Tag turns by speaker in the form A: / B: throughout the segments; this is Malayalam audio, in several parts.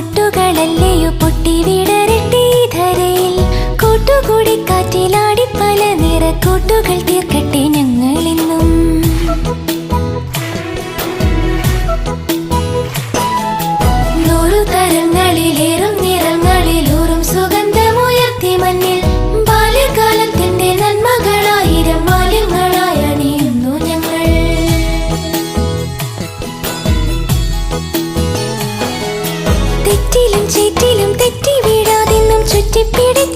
A: പൊട്ടുകളല്ലയോ പൊട്ടി വിടരട്ടെ ധരയിൽ കൂട്ടുകൂടി കാറ്റിലാടി പല നിറക്കൂട്ടുകൾ തീർക്കട്ടെ ഞങ്ങളെന്നും. பிடித்து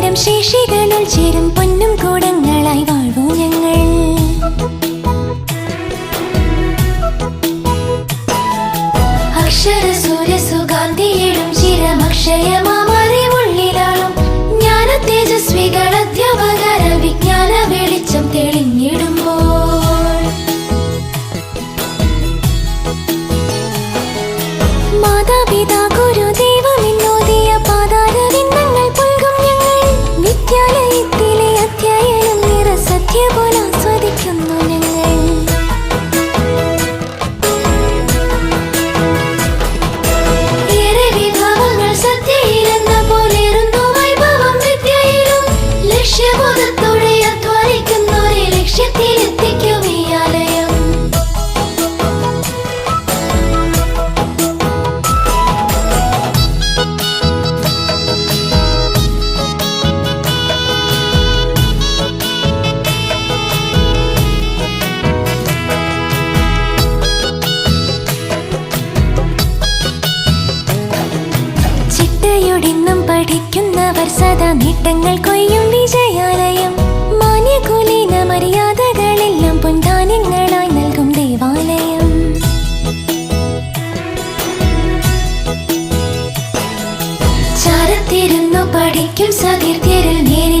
A: ഞങ്ങൾ ശേഷികളിൽ ചേരും Mother കാപ്പർ സദാ കൊയ്യും വിജയാലയം. മാന്യകുലീന മര്യാദകളെല്ലാം പൊൻധാന്യങ്ങളായി നൽകും ദേവാലയം. ചാരത്തിരുന്നു പഠിക്കും സകീർത്തിരിൽ നേരി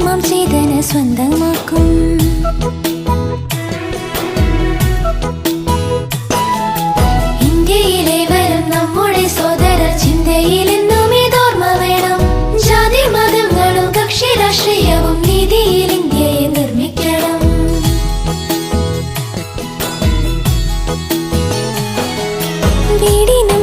A: സ്വന്തമാം ചെയ്തന് സ്വന്തമാക്കും. ഇന്ത്യയിലെ വരും നമ്മുടെ സോദരർ ചിന്തയിൽ എന്നും ഇതോർമ്മ വേണം. ജാതി മതങ്ങളും കക്ഷി രാഷ്ട്രീയവും നീതിയിൽ ഇന്ത്യയെ നിർമ്മിക്കണം. വീടിനും